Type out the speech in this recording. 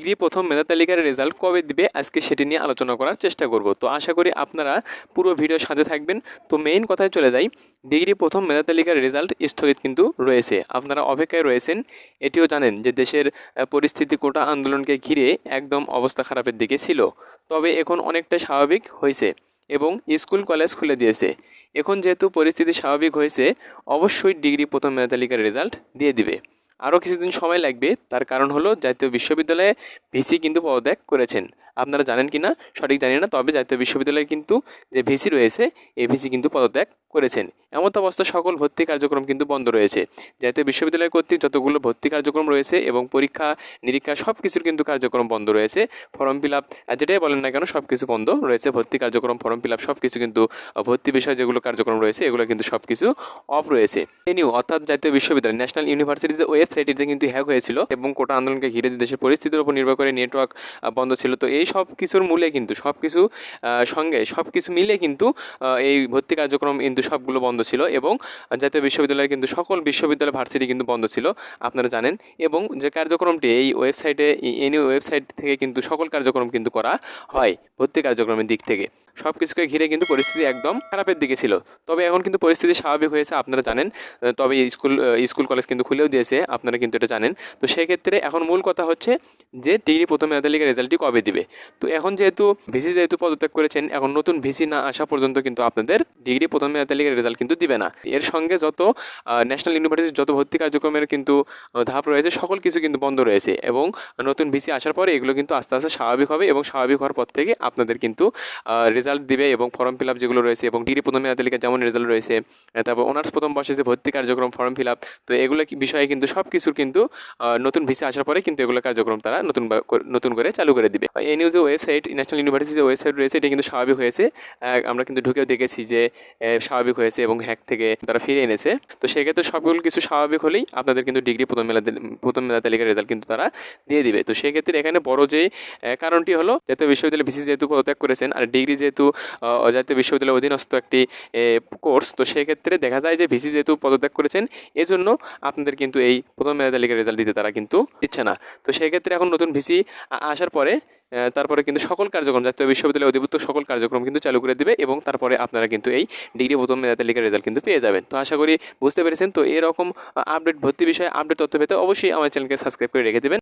Degree প্রথম মেধা তালিকার result কবে দিবে আজকে সেটি নিয়ে আলোচনা করার চেষ্টা করব। তো আশা করি আপনারা পুরো ভিডিওর সাথে থাকবেন। তো মেইন কথায় চলে যাই। ডিগ্রি প্রথম মেধা তালিকার রেজাল্ট স্থগিত কিন্তু রয়েছে। আপনারা অপেক্ষায় রয়েছেন। এটিও জানেন যে দেশের পরিস্থিতি কোটা আন্দোলনকে ঘিরে একদম অবস্থা খারাপের দিকে ছিল। তবে এখন অনেকটা স্বাভাবিক হয়েছে এবং স্কুল কলেজ খুলে দিয়েছে। এখন যেহেতু পরিস্থিতি স্বাভাবিক হয়েছে, অবশ্যই ডিগ্রি প্রথম মেধা তালিকার রেজাল্ট দিয়ে দিবে। আরও কিছুদিন সময় লাগবে। তার কারণ হলো জাতীয় বিশ্ববিদ্যালয়ে ভিসি কিন্তু পদত্যাগ করেছেন। আপনারা জানেন কি না সঠিক জানি না, তবে জাতীয় বিশ্ববিদ্যালয়ে কিন্তু যে ভিসি রয়েছে, এই ভিসি কিন্তু পদত্যাগ করেছেন। এমত অবস্থা সকল ভর্তি কার্যক্রম কিন্তু বন্ধ রয়েছে। জাতীয় বিশ্ববিদ্যালয় কর্তৃক যতগুলো ভর্তি কার্যক্রম রয়েছে এবং পরীক্ষা, নিরীক্ষা সব কিছুর কিন্তু কার্যক্রম বন্ধ রয়েছে। ফর্ম ফিল আপ যেটাই বলেন না কেন সব কিছু বন্ধ রয়েছে। ভর্তি কার্যক্রম, ফর্ম ফিল আপ সব কিছু কিন্তু ভর্তি বিষয়ে যেগুলো কার্যক্রম রয়েছে, এগুলো কিন্তু সব কিছু অফ রয়েছে। এনিউ অর্থাৎ জাতীয় বিশ্ববিদ্যালয়, ন্যাশনাল ইউনিভার্সিটির যে ওয়েবসাইট কিন্তু হ্যাক হয়েছিল এবং কোটা আন্দোলনকে ঘিরে দেশের পরিস্থিতির উপর নির্ভর করে নেটওয়ার্ক বন্ধ ছিল। তো এই সব কিছুর মূলে কিন্তু, সব কিছু সঙ্গে সব কিছু মিলে কিন্তু এই ভর্তি কার্যক্রম কিন্তু সবগুলো বন্ধ ছিল এবং জাতীয় বিশ্ববিদ্যালয়ের কিন্তু সকল বিশ্ববিদ্যালয় ভার্সিটি কিন্তু বন্ধ ছিল, আপনারা জানেন। এবং যে কার্যক্রমটি এই ওয়েবসাইটে, এনি ওয়েবসাইট থেকে কিন্তু সকল কার্যক্রম কিন্তু করা হয়, ভর্তি কার্যক্রমের দিক থেকে। সব কিছুকে ঘিরে কিন্তু পরিস্থিতি একদম খারাপের দিকে ছিল। তবে এখন কিন্তু পরিস্থিতি স্বাভাবিক হয়েছে, আপনারা জানেন। তবে স্কুল স্কুল কলেজ কিন্তু খুলেও দিয়েছে, আপনারা কিন্তু এটা জানেন। তো সেক্ষেত্রে এখন মূল কথা হচ্ছে যে, ডিগ্রি প্রথম মেধা তালিকার রেজাল্টটি কবে দিবে? তো এখন যেহেতু ভিসি যেহেতু পদত্যাগ করেছেন, এখন নতুন ভিসি না আসা পর্যন্ত কিন্তু আপনাদের ডিগ্রি প্রথম মেধা তালিকার রেজাল্ট কিন্তু দিবে না। এর সঙ্গে যত ন্যাশনাল ইউনিভার্সিটির যত ভর্তি কার্যক্রমের কিন্তু ধাপ রয়েছে, সকল কিছু কিন্তু বন্ধ রয়েছে এবং নতুন ভিসি আসার পরে এগুলো কিন্তু আস্তে আস্তে স্বাভাবিক হবে এবং স্বাভাবিক হওয়ার পর থেকে আপনাদের কিন্তু রেজাল্ট দিবে এবং ফর্ম ফিল আপ যেগুলো রয়েছে এবং ডিগ্রি প্রথম মেধা তালিকা যেমন রেজাল্ট রয়েছে তারপর অনার্স প্রথম বর্ষে যে ভর্তি কার্যক্রম ফর্ম ফিল আপ তো এগুলো বিষয়ে কিন্তু সব কিছুর কিন্তু নতুন ভিসি আসার পরে কিন্তু এগুলো কার্যক্রম তারা নতুন নতুন করে চালু করে দিবে। এই নিউজ ওয়েবসাইট ন্যাশনাল ইউনিভার্সিটি যে ওয়েবসাইট রয়েছে এটা কিন্তু স্বাভাবিক হয়েছে। আমরা কিন্তু ঢুকেও দেখেছি যে স্বাভাবিক হয়েছে এবং হ্যাক থেকে তারা ফিরে এনেছে। তো সেক্ষেত্রে সবগুলো কিছু স্বাভাবিক হলেই আপনাদের কিন্তু ডিগ্রি প্রথম মেলা প্রথম মেধা তালিকার রেজাল্ট কিন্তু তারা দিয়ে দিবে। তো সেক্ষেত্রে এখানে বড় যে কারণটি হলো, জাতীয় বিশ্ববিদ্যালয় বিসি যেহেতু পদত্যাগ করেছেন আর ডিগ্রি যেহেতু জাতীয় বিশ্ববিদ্যালয়ের অধীনস্থ একটি কোর্স তো সেক্ষেত্রে দেখা যায় যে ভিসি যেহেতু পদত্যাগ করেছেন, এজন্য আপনাদের কিন্তু এই প্রথম মেধা তালিকার রেজাল্ট দিতে তারা কিন্তু দিচ্ছে না। তো সেক্ষেত্রে এখন নতুন ভিসি আসার পরে তারপরে কিন্তু সকল কার্যক্রম, জাতীয় বিশ্ববিদ্যালয় অধিভুক্ত সকল কার্যক্রম কিন্তু চালু করে দেবে এবং তারপরে আপনারা কিন্তু এই ডিগ্রি প্রথম তালিকার রেজাল্ট কিন্তু পেয়ে যাবেন। তো আশা করি বুঝতে পেরেছেন। তো এরকম আপডেট ভর্তি বিষয়ে আপডেট তথ্য পেতে অবশ্যই আমার চ্যানেলকে সাবস্ক্রাইব করে রেখে দেবেন।